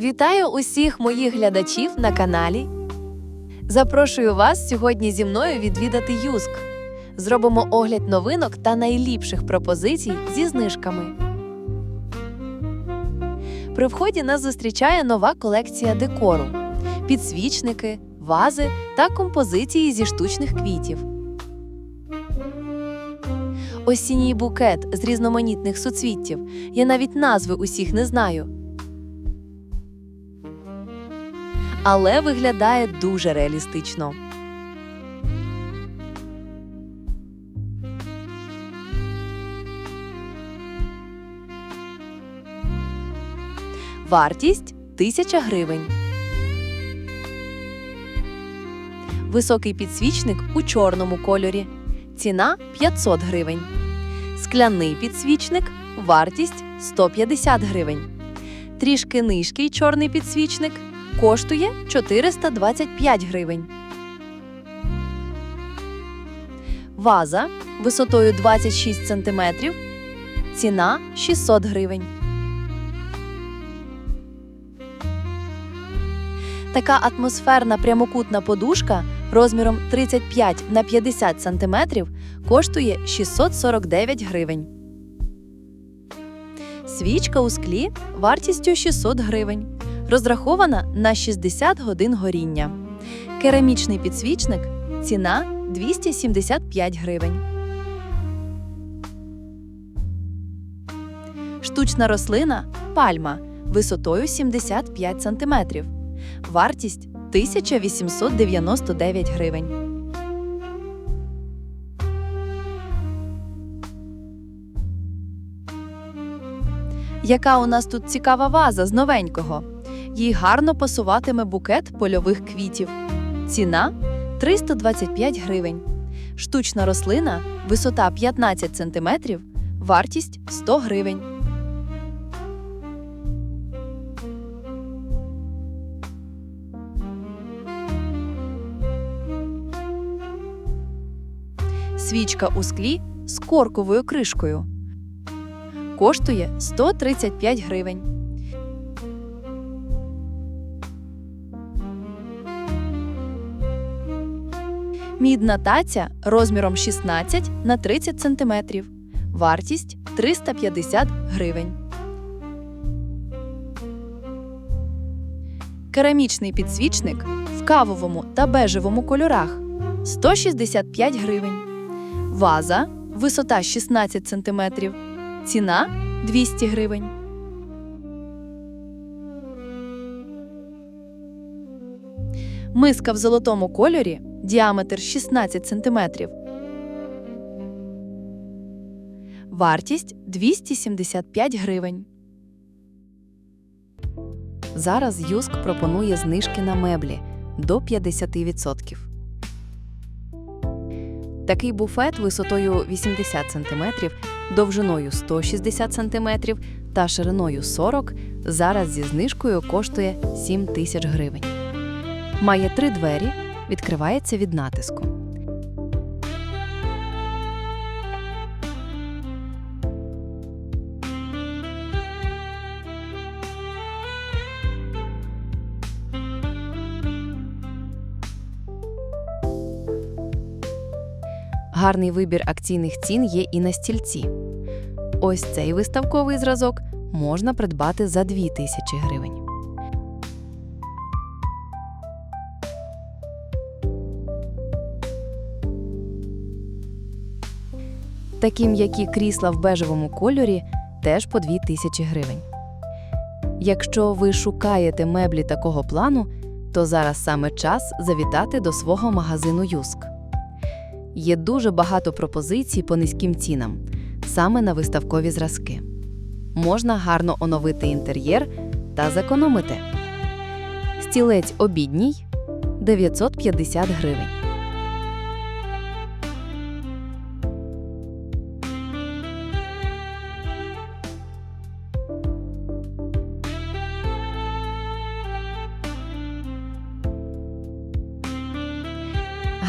Вітаю усіх моїх глядачів на каналі. Запрошую вас сьогодні зі мною відвідати Юск. Зробимо огляд новинок та найліпших пропозицій зі знижками. При вході нас зустрічає нова колекція декору: підсвічники, вази та композиції зі штучних квітів. Осінній букет з різноманітних суцвіттів. Я навіть назви усіх не знаю. Але виглядає дуже реалістично. Вартість 1000 гривень. Високий підсвічник у чорному кольорі. Ціна 500 гривень. Скляний підсвічник. Вартість 150 гривень. Трішки нижкий чорний підсвічник коштує 425 гривень. Ваза висотою 26 см. Ціна 600 гривень. Така атмосферна прямокутна подушка розміром 35 на 50 см коштує 649 гривень. Свічка у склі вартістю 600 гривень. Розрахована на 60 годин горіння. Керамічний підсвічник ціна 275 гривень. Штучна рослина пальма висотою 75 см. Вартість 1899 гривень. Яка у нас тут цікава ваза з новенького? Їй гарно пасуватиме букет польових квітів. Ціна 325 гривень. Штучна рослина, висота 15 см, вартість 100 гривень. Свічка у склі з корковою кришкою. Коштує 135 гривень. Мідна таця розміром 16 на 30 см. Вартість 350 гривень. Керамічний підсвічник в кавовому та бежевому кольорах 165 гривень. Ваза висота 16 см. Ціна 200 гривень. Миска в золотому кольорі діаметр 16 см. Вартість 275 гривень. Зараз Юск пропонує знижки на меблі до 50%. Такий буфет висотою 80 см, довжиною 160 см та шириною 40 зараз зі знижкою коштує 7 тисяч гривень. Має три двері, відкривається від натиску. Гарний вибір акційних цін є і на стільці. Ось цей виставковий зразок можна придбати за 2 тисячі гривень. Такі м'які крісла в бежевому кольорі теж по 2 тисячі гривень. Якщо ви шукаєте меблі такого плану, то зараз саме час завітати до свого магазину Юск. Є дуже багато пропозицій по низьким цінам, саме на виставкові зразки. Можна гарно оновити інтер'єр та зекономити. Стілець обідній 950 гривень.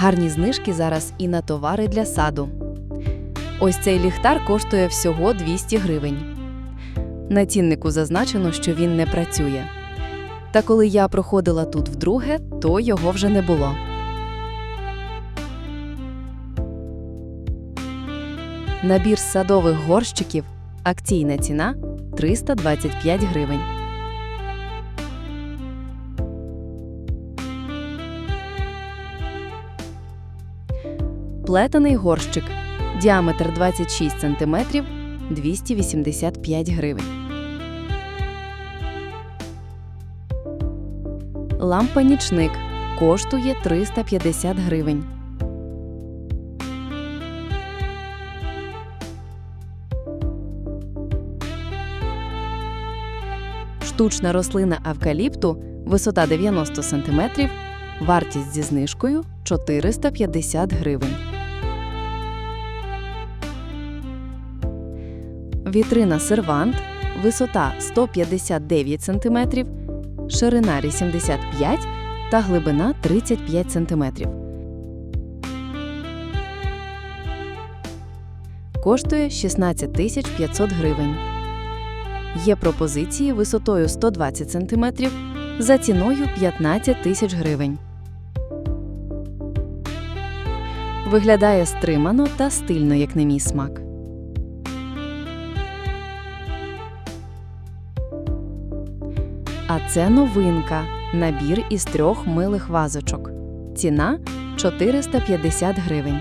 Гарні знижки зараз і на товари для саду. Ось цей ліхтар коштує всього 200 гривень. На ціннику зазначено, що він не працює. Та коли я проходила тут вдруге, то його вже не було. Набір садових горщиків. Акційна ціна 325 гривень. Плетений горщик. Діаметр 26 см 285 гривень. Лампа нічник коштує 350 гривень. Штучна рослина авкаліпту, висота 90 см, вартість зі знижкою 450 гривень. Вітрина сервант, висота 159 см, ширина 85 та глибина 35 см. Коштує 16 тисяч 500 гривень. Є пропозиції висотою 120 см за ціною 15 тисяч гривень. Виглядає стримано та стильно, як на мій смак. А це новинка. Набір із трьох милих вазочок. Ціна 450 гривень.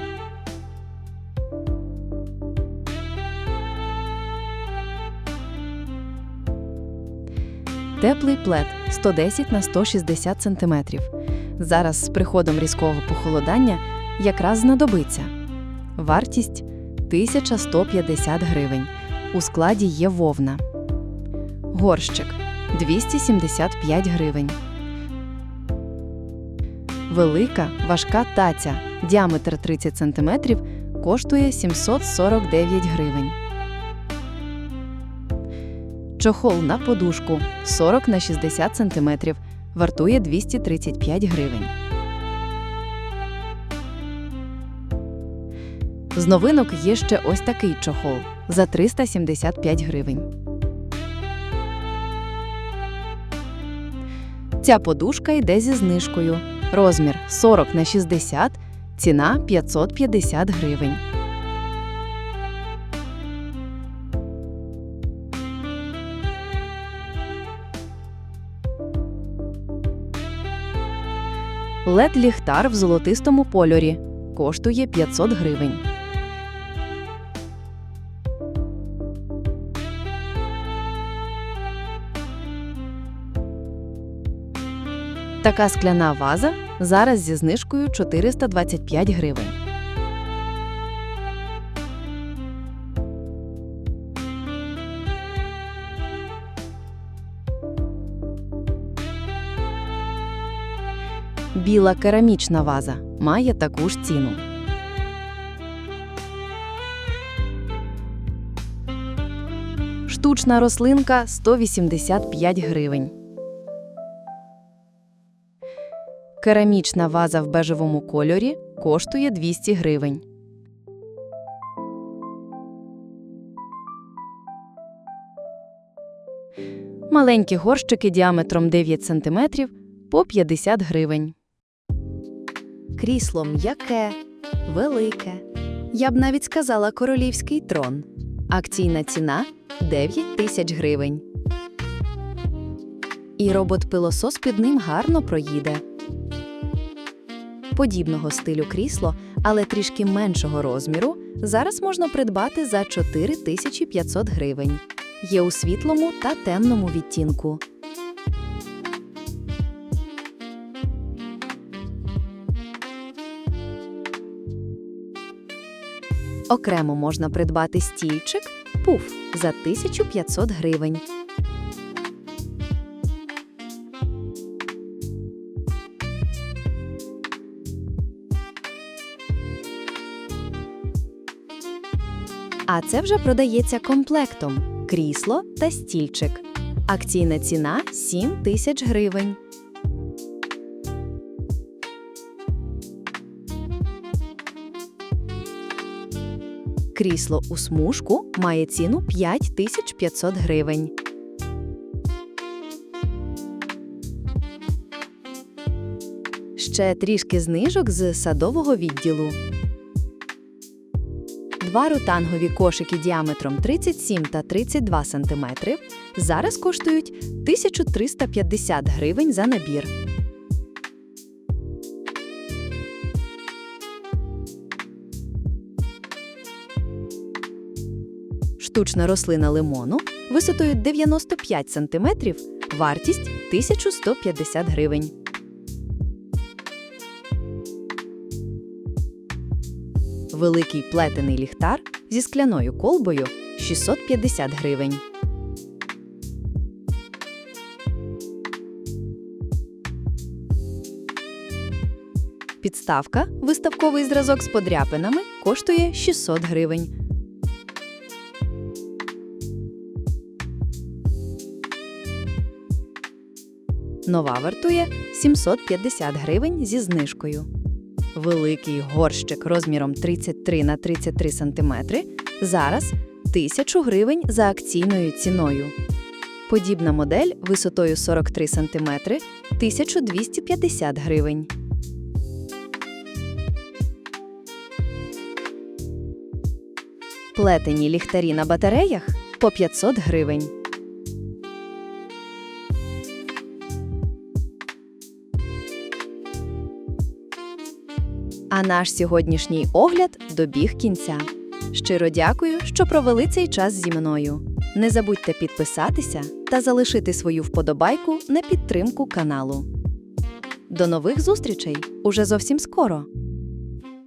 Теплий плед 110 на 160 см. Зараз з приходом різкого похолодання якраз знадобиться. Вартість 1150 гривень. У складі є вовна. Горщик 275 гривень. Велика важка таця. Діаметр 30 см коштує 749 гривень. Чохол на подушку 40 на 60 см вартує 235 гривень. З новинок є ще ось такий чохол за 375 гривень. Ця подушка йде зі знижкою. Розмір 40 на 60, ціна 550 гривень. led ліхтар в золотистому кольорі коштує 500 гривень. Така скляна ваза зараз зі знижкою 425 гривень. Біла керамічна ваза має таку ж ціну. Штучна рослинка 185 гривень. Керамічна ваза в бежевому кольорі коштує 200 гривень. Маленькі горщики діаметром 9 см по 50 гривень. Крісло м'яке, велике. Я б навіть сказала королівський трон. Акційна ціна 9 тисяч гривень. І робот-пилосос під ним гарно проїде. Подібного стилю крісло, але трішки меншого розміру, зараз можна придбати за 4500 гривень. Є у світлому та темному відтінку. Окремо можна придбати стільчик пуф за 1500 гривень. А це вже продається комплектом крісло та стільчик. Акційна ціна 7 тисяч гривень. Крісло у смужку має ціну 5500 гривень. ще трішки знижок з садового відділу. Два рутангові кошики діаметром 37 та 32 см зараз коштують 1350 гривень за набір. Штучна рослина лимону висотою 95 см, вартість 1150 гривень. Великий плетений ліхтар зі скляною колбою 650 гривень. Підставка, виставковий зразок з подряпинами, коштує 600 гривень. Нова вартує 750 гривень зі знижкою. Великий горщик розміром 33 на 33 см зараз 1000 гривень за акційною ціною. Подібна модель висотою 43 см 1250 гривень. Плетені ліхтарі на батареях по 500 гривень. А наш сьогоднішній огляд добіг кінця. Щиро дякую, що провели цей час зі мною. Не забудьте підписатися та залишити свою вподобайку на підтримку каналу. До нових зустрічей уже зовсім скоро!